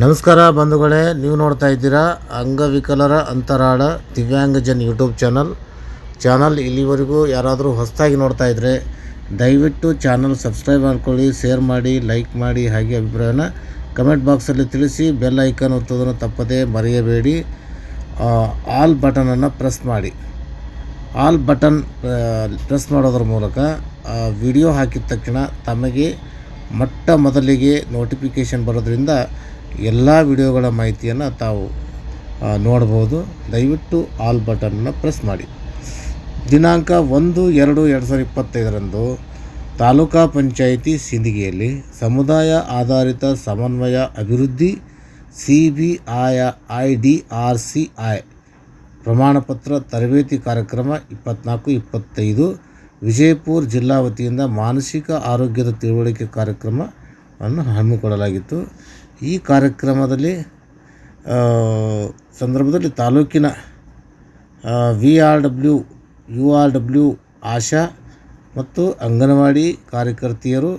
ನಮಸ್ಕಾರ ಬಂಧುಗಳೇ, ನೀವು ನೋಡ್ತಾ ಇದ್ದೀರಾ ಅಂಗವಿಕಲರ ಅಂತರಾಳ ದಿವ್ಯಾಂಗಜನ್ ಯೂಟ್ಯೂಬ್ ಚಾನಲ್. ಚಾನಲ್ ಇಲ್ಲಿವರೆಗೂ ಯಾರಾದರೂ ಹೊಸದಾಗಿ ನೋಡ್ತಾ ಇದ್ದರೆ ದಯವಿಟ್ಟು ಚಾನಲ್ ಸಬ್ಸ್ಕ್ರೈಬ್ ಮಾಡ್ಕೊಳ್ಳಿ, ಶೇರ್ ಮಾಡಿ, ಲೈಕ್ ಮಾಡಿ ಹಾಗೆ ಅಭಿಪ್ರಾಯನ ಕಮೆಂಟ್ ಬಾಕ್ಸಲ್ಲಿ ತಿಳಿಸಿ, ಬೆಲ್ ಐಕಾನ್ ಒತ್ತೋದನ್ನು ತಪ್ಪದೇ ಮರೆಯಬೇಡಿ. ಆಲ್ ಬಟನನ್ನು ಪ್ರೆಸ್ ಮಾಡಿ. ಆಲ್ ಬಟನ್ ಪ್ರೆಸ್ ಮಾಡೋದ್ರ ಮೂಲಕ ವಿಡಿಯೋ ಹಾಕಿದ ತಕ್ಷಣ ತಮಗೆ ಮೊಟ್ಟ ಮೊದಲಿಗೆ ನೋಟಿಫಿಕೇಷನ್ ಬರೋದ್ರಿಂದ ಎಲ್ಲ ವಿಡಿಯೋಗಳ ಮಾಹಿತಿಯನ್ನು ತಾವು ನೋಡಬಹುದು ದಯವಿಟ್ಟು ಆಲ್ ಬಟನ್ನ ಪ್ರೆಸ್ ಮಾಡಿ. ದಿನಾಂಕ ಒಂದು ಎರಡು ಎರಡು ಸಾವಿರದ ಇಪ್ಪತ್ತೈದರಂದು ತಾಲೂಕಾ ಪಂಚಾಯಿತಿ ಸಿಂದಗಿಯಲ್ಲಿ ಸಮುದಾಯ ಆಧಾರಿತ ಸಮನ್ವಯ ಅಭಿವೃದ್ಧಿ C B I I D R C I ಪ್ರಮಾಣಪತ್ರ ತರಬೇತಿ ಕಾರ್ಯಕ್ರಮ ಇಪ್ಪತ್ನಾಲ್ಕು ಇಪ್ಪತ್ತೈದು ವಿಜಯಪುರ ಜಿಲ್ಲಾ ವತಿಯಿಂದ ಮಾನಸಿಕ ಆರೋಗ್ಯದ ತಿಳುವಳಿಕೆ ಕಾರ್ಯಕ್ರಮವನ್ನು ಹಮ್ಮಿಕೊಳ್ಳಲಾಗಿತ್ತು. ಈ ಕಾರ್ಯಕ್ರಮದಲ್ಲಿ ಸಂದರ್ಭದಲ್ಲಿ ತಾಲೂಕಿನ V R W U R W ASHA ಮತ್ತು ಅಂಗನವಾಡಿ ಕಾರ್ಯಕರ್ತೆಯರು,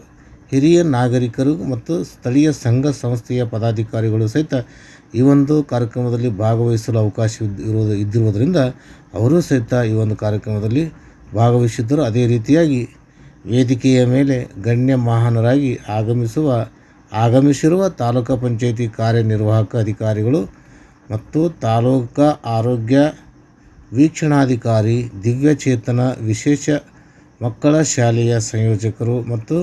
ಹಿರಿಯ ನಾಗರಿಕರು ಮತ್ತು ಸ್ಥಳೀಯ ಸಂಘ ಸಂಸ್ಥೆಯ ಪದಾಧಿಕಾರಿಗಳು ಸಹಿತ ಈ ಒಂದು ಕಾರ್ಯಕ್ರಮದಲ್ಲಿ ಭಾಗವಹಿಸಲು ಅವಕಾಶ ಇರುವುದು, ಇದ್ದಿರುವುದರಿಂದ ಅವರು ಸಹಿತ ಈ ಒಂದು ಕಾರ್ಯಕ್ರಮದಲ್ಲಿ ಭಾಗವಹಿಸಿದ್ದರು. ಅದೇ ರೀತಿಯಾಗಿ ವೇದಿಕೆಯ ಮೇಲೆ ಗಣ್ಯ ಮಹಾನರಾಗಿ ಆಗಮಿಸುವ ಆಗಮಿಸಿರುವ ತಾಲೂಕು ಪಂಚಾಯಿತಿ ಕಾರ್ಯನಿರ್ವಾಹಕ ಅಧಿಕಾರಿಗಳು ಮತ್ತು ತಾಲೂಕಾ ಆರೋಗ್ಯ ವೀಕ್ಷಣಾಧಿಕಾರಿ, ದಿವ್ಯಚೇತನ, ವಿಶೇಷ ಮಕ್ಕಳ ಶಾಲೆಯ ಸಂಯೋಜಕರು ಮತ್ತು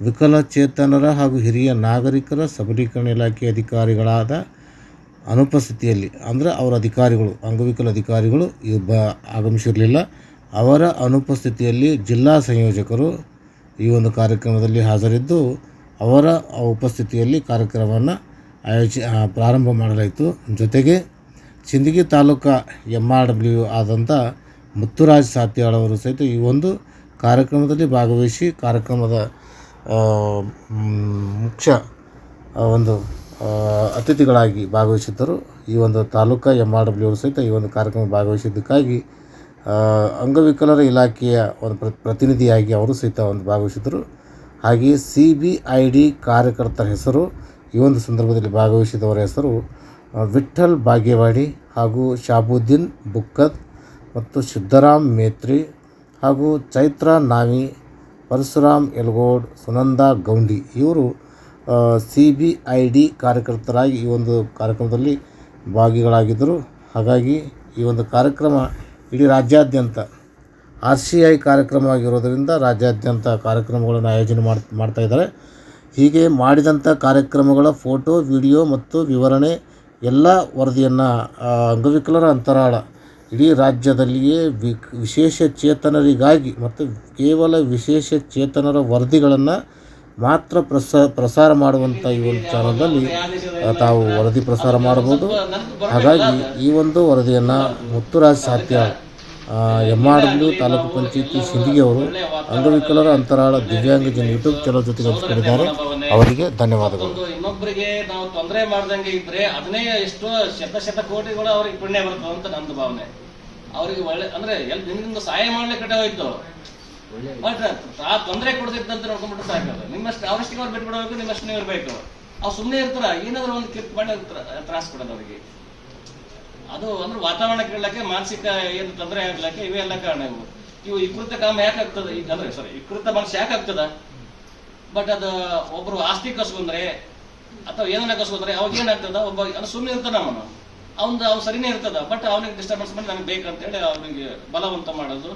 ವಿಕಲಚೇತನರ ಹಾಗೂ ಹಿರಿಯ ನಾಗರಿಕರ ಸಬಲೀಕರಣ ಇಲಾಖೆ ಅಧಿಕಾರಿಗಳಾದ ಅನುಪಸ್ಥಿತಿಯಲ್ಲಿ, ಅಂದರೆ ಅವರ ಅಧಿಕಾರಿಗಳು, ಅಂಗವಿಕಲ ಅಧಿಕಾರಿಗಳು ಬ ಆಗಮಿಸಿರಲಿಲ್ಲ. ಅವರ ಅನುಪಸ್ಥಿತಿಯಲ್ಲಿ ಜಿಲ್ಲಾ ಸಂಯೋಜಕರು ಈ ಒಂದು ಕಾರ್ಯಕ್ರಮದಲ್ಲಿ ಹಾಜರಿದ್ದು ಅವರ ಉಪಸ್ಥಿತಿಯಲ್ಲಿ ಕಾರ್ಯಕ್ರಮವನ್ನು ಆಯೋಜ ಪ್ರಾರಂಭ ಮಾಡಲಾಯಿತು. ಜೊತೆಗೆ ಸಿಂದಗಿ ತಾಲೂಕಾ ಎಂ ಆರ್ ಡಬ್ಲ್ಯೂ ಆದಂಥ ಮುತ್ತುರಾಜ್ ಸಾತ್ಯಾಳ್ ಸಹಿತ ಈ ಒಂದು ಕಾರ್ಯಕ್ರಮದಲ್ಲಿ ಭಾಗವಹಿಸಿ ಕಾರ್ಯಕ್ರಮದ ಮುಖ್ಯ ಒಂದು ಅತಿಥಿಗಳಾಗಿ ಭಾಗವಹಿಸಿದ್ದರು. ಈ ಒಂದು ತಾಲೂಕಾ ಎಂ ಆರ್ ಡಬ್ಲ್ಯೂ ಸಹಿತ ಈ ಒಂದು ಕಾರ್ಯಕ್ರಮ ಭಾಗವಹಿಸಿದ್ದಕ್ಕಾಗಿ ಅಂಗವಿಕಲರ ಇಲಾಖೆಯ ಒಂದು ಪ್ರ ಪ್ರತಿನಿಧಿಯಾಗಿ ಅವರು ಸಹಿತ ಒಂದು ಭಾಗವಹಿಸಿದ್ದರು. ಹಾಗೆಯೇ ಸಿ ಬಿ ಐ ಡಿ ಕಾರ್ಯಕರ್ತರ ಹೆಸರು, ಈ ಒಂದು ಸಂದರ್ಭದಲ್ಲಿ ಭಾಗವಹಿಸಿದವರ ಹೆಸರು ವಿಠ್ಠಲ್ ಬಾಗೇವಾಡಿ ಹಾಗೂ ಶಾಬುದ್ದೀನ್ ಬುಕ್ಕದ್ ಮತ್ತು ಸಿದ್ದರಾಮ್ ಮೇತ್ರಿ ಹಾಗೂ ಚೈತ್ರ ನಾವಿ, ಪರಶುರಾಮ್ ಎಲ್ಗೋಡ್ ಸುನಂದ ಗೌಂಡಿ, ಇವರು ಸಿ ಬಿ ಐ ಡಿ ಕಾರ್ಯಕರ್ತರಾಗಿ ಈ ಒಂದು ಕಾರ್ಯಕ್ರಮದಲ್ಲಿ ಭಾಗಿಗಳಾಗಿದ್ದರು. ಹಾಗಾಗಿ ಈ ಒಂದು ಕಾರ್ಯಕ್ರಮ ಇಡೀ ರಾಜ್ಯಾದ್ಯಂತ ಆರ್ ಸಿ ಐ ಕಾರ್ಯಕ್ರಮ ಆಗಿರೋದರಿಂದ ರಾಜ್ಯಾದ್ಯಂತ ಕಾರ್ಯಕ್ರಮಗಳನ್ನು ಆಯೋಜನೆ ಮಾಡಿ, ಮಾಡ್ತಾ ಇದ್ದಾರೆ. ಹೀಗೆ ಮಾಡಿದಂಥ ಕಾರ್ಯಕ್ರಮಗಳ ಫೋಟೋ, ವಿಡಿಯೋ ಮತ್ತು ವಿವರಣೆ ಎಲ್ಲ ವರದಿಯನ್ನು ಅಂಗವಿಕಲರ ಅಂತರಾಳ ಇಡೀ ರಾಜ್ಯದಲ್ಲಿಯೇ ವಿ ವಿಶೇಷ ಚೇತನರಿಗಾಗಿ ಮತ್ತು ಕೇವಲ ವಿಶೇಷ ಚೇತನರ ವರದಿಗಳನ್ನು ಮಾತ್ರ ಪ್ರಸ, ಪ್ರಸಾರ ಮಾಡುವಂಥ ಈ ಒಂದು ಚಾನಲ್ನಲ್ಲಿ ತಾವು ವರದಿ ಪ್ರಸಾರ ಮಾಡಬಹುದು. ಹಾಗಾಗಿ ಈ ಒಂದು ವರದಿಯನ್ನು ಮುತ್ತುರಾಜ್ ಸಾತ್ಯಾಳ್ ಎಂ ಆರ್ ತಾಲೂಕು ಪಂಚಾಯತಿ ಸಿಂದಗಿ ಅವರು ಅಂಗವಿಕಲರ ಅಂತರಾಳ ದಿವ್ಯಾಂಗಜನ ಯೂಟ್ಯೂಬ್ ಚಾನಲ್ ಜೊತೆಗೆ ಹಂಚಿಕೊಂಡಿದ್ದಾರೆ. ಅವರಿಗೆ ಧನ್ಯವಾದಗಳು. ಇನ್ನೊಬ್ಬರಿಗೆ ನಾವು ತೊಂದರೆ ಮಾಡ್ದಂಗೆ ಇದ್ರೆ ಅದನ್ನೇ ಎಷ್ಟೋ ಶತ ಶತ ಕೋಟಿಗಳು ಅವ್ರಿಗೆ ಪುಣ್ಯ ಬರ್ತದೆ ಅಂತ ನಂದು ಭಾವನೆ. ಅವರಿಗೆ ಒಳ್ಳೆ, ಅಂದ್ರೆ ಎಲ್ ನಿಮ್ದು ಸಹಾಯ ಮಾಡ್ಲಿಕ್ಕೆ ಹೋಯ್ತು. ಬಟ್ ಆ ತೊಂದರೆ ಕೊಡ್ತಿದ್ದಂತ ನೋಡ್ಕೊಂಡ್ಬಿಟ್ಟು ಸಾಕಲ್ಲ ನಿಮ್ಮಷ್ಟು ಅವರಷ್ಟಿಗೆ ಅವ್ರು ಬಿಟ್ಬಿಡಬೇಕು ನಿಮ್ಮಷ್ಟು ನೀವು ಇರ್ಬೇಕು. ಅವ್ರು ಸುಮ್ಮನೆ ಇರ್ತಾರ, ಏನಾದ್ರು ಒಂದು ಕಿತ್ ಮಾಡಿ ತ್ರಾಸ ಕೊಡೋದು ಅವರಿಗೆ. ಅದು ಅಂದ್ರೆ ವಾತಾವರಣ ಕೇಳಕ್ಕೆ ಮಾನಸಿಕ ಏನು ತೊಂದರೆ ಆಗ್ಲಿಕ್ಕೆ ಇವೆಲ್ಲ ಕಾರಣ ಇವು ಇವು ವಿಕೃತ ಕಾಮ ಯಾಕೆ ಆಗ್ತದೆ? ಈಗ ಅಂದ್ರೆ ಸಾರಿ ವಿಕೃತ ಮನಸ್ಸು ಆಗ್ತದ? ಬಟ್ ಅದು ಒಬ್ರು ಆಸ್ತಿ ಕಸ್ಕೊಂಡ್ರೆ ಅಥವಾ ಏನನ್ನ ಕಸ್ಕೊಂಡ್ರೆ ಅವಾಗ ಏನಾಗ್ತದ? ಒಬ್ಬ ಅದು ಸುಮ್ಮನೆ ಇರ್ತಾನ ಅವನು. ಅವನು ಅವ್ನು ಸರಿನೇ ಇರ್ತದ. ಬಟ್ ಅವನಿಗೆ ಡಿಸ್ಟರ್ಬೆನ್ಸ್ ಮಾಡಿ ನನಗೆ ಬೇಕಂತೇಳಿ ಅವನಿಗೆ ಬಲವಂತ ಮಾಡೋದು,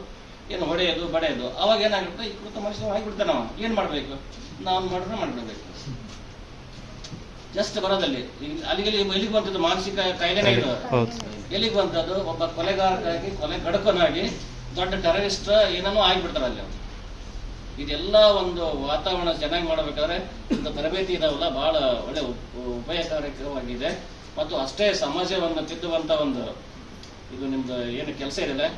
ಏನು ಹೊಡೆಯೋದು, ಬಡೆಯೋದು. ಅವಾಗ ಏನಾಗುತ್ತೆ? ಈ ಕೃತ ಮನುಷ್ಯ ಆಗಿಬಿಡ್ತಾನ ಅವ ಏನ್ ಮಾಡ್ಬೇಕು? ನಾವು ಮಾಡಿದ್ರೆ ಮಾಡ್ಬಿಡ್ಬೇಕು. ಜಸ್ಟ್ ಬರೋದಲ್ಲಿ. ಅಲ್ಲಿಗೆ ಎಲ್ಲಿಗೆ ಬಂದದ್ದು ಮಾನಸಿಕ ಕಾಯಿಲೆ ಇದು. ಎಲ್ಲಿಗೆ ಬಂದದ್ದು? ಒಬ್ಬ ಕೊಲೆಗಾರನಾಗಿ ಕೊಲೆ ಗಡಕನಾಗಿ ದೊಡ್ಡ ಟೆರರಿಸ್ಟ್ ಏನನ್ನೂ ಆಗಿಬಿಡ್ತಾರೆ ಅಲ್ಲಿ. ಇದೆಲ್ಲ ಒಂದು ವಾತಾವರಣ ಚೆನ್ನಾಗಿ ಮಾಡಬೇಕಾದ್ರೆ ಇಂಥ ತರಬೇತಿ ಇದಾವಲ್ಲ ಬಹಳ ಒಳ್ಳೆ ಉಪ- ಉಪಯೋಗಕಾರಕವಾಗಿದೆ ಮತ್ತು ಅಷ್ಟೇ ಸಮಾಜವನ್ನು ತಿದ್ದುವಂತ ಒಂದು ಇದು ನಿಮ್ದು ಏನು ಕೆಲಸ ಇದೆ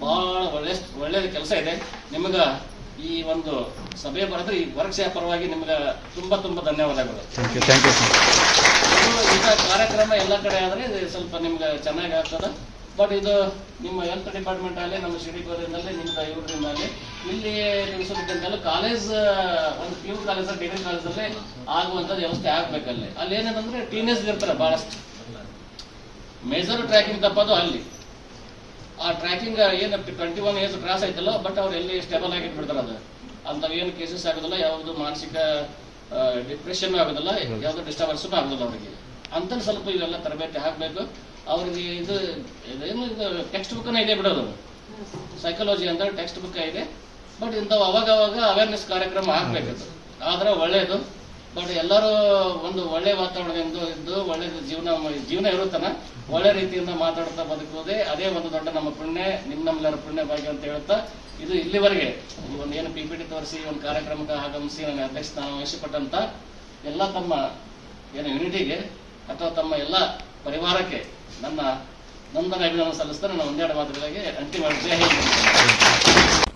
ಬಹಳ ಒಳ್ಳೆ ಒಳ್ಳೆ ಕೆಲಸ ಇದೆ. ನಿಮಗ ಈ ಒಂದು ಸಭೆ ಬರೆದ್ರೆ ಈ ಪರೀಕ್ಷೆಯ ಪರವಾಗಿ ನಿಮ್ಗೆ ತುಂಬಾ ತುಂಬಾ ಧನ್ಯವಾದಗಳು. ಕಾರ್ಯಕ್ರಮ ಎಲ್ಲ ಕಡೆ ಆದ್ರೆ ಸ್ವಲ್ಪ ನಿಮ್ಗೆ ಚೆನ್ನಾಗಿ ಆಗ್ತದ. ಬಟ್ ಇದು ನಿಮ್ಮ ಹೆಲ್ತ್ ಡಿಪಾರ್ಟ್ಮೆಂಟ್ ಆಗಲಿ ನಮ್ಮ ಶಿಡಿಗೋರಿನಲ್ಲಿ ನಿಮ್ಮ ಇವರಿಂದಲೇ ಇಲ್ಲಿ ತಿಳಿಸೋದಕ್ಕಿಂತಲೂ ಕಾಲೇಜ್ ಒಂದು ಪಿ ಯು ಕಾಲೇಜ್ ಡಿಗ್ರಿ ಕಾಲೇಜಲ್ಲಿ ಆಗುವಂಥ ವ್ಯವಸ್ಥೆ ಆಗ್ಬೇಕಲ್ಲಿ. ಅಲ್ಲಿ ಏನೇನಂದ್ರೆ ಟೀನೇಜ್ ಇರ್ತಾರೆ ಬಹಳಷ್ಟು. ಮೇಜರ್ ಟ್ರ್ಯಾಕಿಂಗ್ ತಪ್ಪದು ಅಲ್ಲಿ. ಆ ಟ್ರ್ಯಾಕಿಂಗ್ ಏನು ಟ್ವೆಂಟಿ ಒನ್ ಇಯರ್ಸ್ ಕ್ರಾಸ್ ಆಯ್ತಲ್ಲ ಬಟ್ ಅವ್ರು ಎಲ್ಲಿ ಸ್ಟೇಬಲ್ ಆಗಿ ಇಟ್ಬಿಡ್ತಾರೆ ಅದು. ಅಂತ ಏನು ಕೇಸಸ್ ಆಗೋದಿಲ್ಲ, ಯಾವುದು ಮಾನಸಿಕ ಡಿಪ್ರೆಷನ್ ಆಗೋದಿಲ್ಲ, ಯಾವುದು ಡಿಸ್ಟರ್ಬೆನ್ಸೂ ಆಗೋದಿಲ್ಲ ಅವರಿಗೆ. ಅಂತ ಸ್ವಲ್ಪ ಇವೆಲ್ಲ ತರಬೇತಿ ಹಾಕಬೇಕು. ಅವ್ರಿಗೆ ಇದು, ಇದೇನು ಇದು ಟೆಕ್ಸ್ಟ್ ಬುಕ್ನೇ ಇದೆ ಬಿಡೋದು. ಸೈಕಾಲಜಿ ಅಂತ ಟೆಕ್ಸ್ಟ್ ಬುಕ್ ಇದೆ. ಬಟ್ ಇಂಥವು ಅವಾಗ ಅವಾಗ ಅವೇರ್ನೆಸ್ ಕಾರ್ಯಕ್ರಮ ಆಗ್ಬೇಕದು ಆದ್ರೆ ಒಳ್ಳೇದು. ಬಟ್ ಎಲ್ಲರೂ ಒಂದು ಒಳ್ಳೆ ವಾತಾವರಣದಿಂದ ಇದ್ದು ಒಳ್ಳೆ ಜೀವನ ಜೀವನ ಇರುತ್ತನ, ಒಳ್ಳೆ ರೀತಿಯಿಂದ ಮಾತಾಡ್ತಾ ಬದುಕುವುದೇ ಅದೇ ಒಂದು ದೊಡ್ಡ ನಮ್ಮ ಪುಣ್ಯ ನಿಮ್ ನಮ್ಮೆಲ್ಲರ ಪುಣ್ಯ ಭಾಗ್ಯ ಅಂತ ಹೇಳ್ತಾ ಇದು ಇಲ್ಲಿವರೆಗೆ ಒಂದು ಏನು ಪಿ ಪಿ ಟಿ ತೋರಿಸಿ ಒಂದು ಕಾರ್ಯಕ್ರಮಕ್ಕೆ ಆಗಮಿಸಿ ನನ್ನ ಅಧ್ಯಕ್ಷ ಸ್ಥಾನ ವಹಿಸಿಕೊಟ್ಟಂತ ಎಲ್ಲ ತಮ್ಮ ಏನು ಯೂನಿಟಿಗೆ ಅಥವಾ ತಮ್ಮ ಎಲ್ಲ ಪರಿವಾರಕ್ಕೆ ನನ್ನ ನಂದನ ಅಭಿನಂದನೆ ಸಲ್ಲಿಸ್ತಾ ನನ್ನ ಒಂದೆರಡು ಮಾತುಗಳಿಗೆ ಅಂತಿಮ ಜಯ.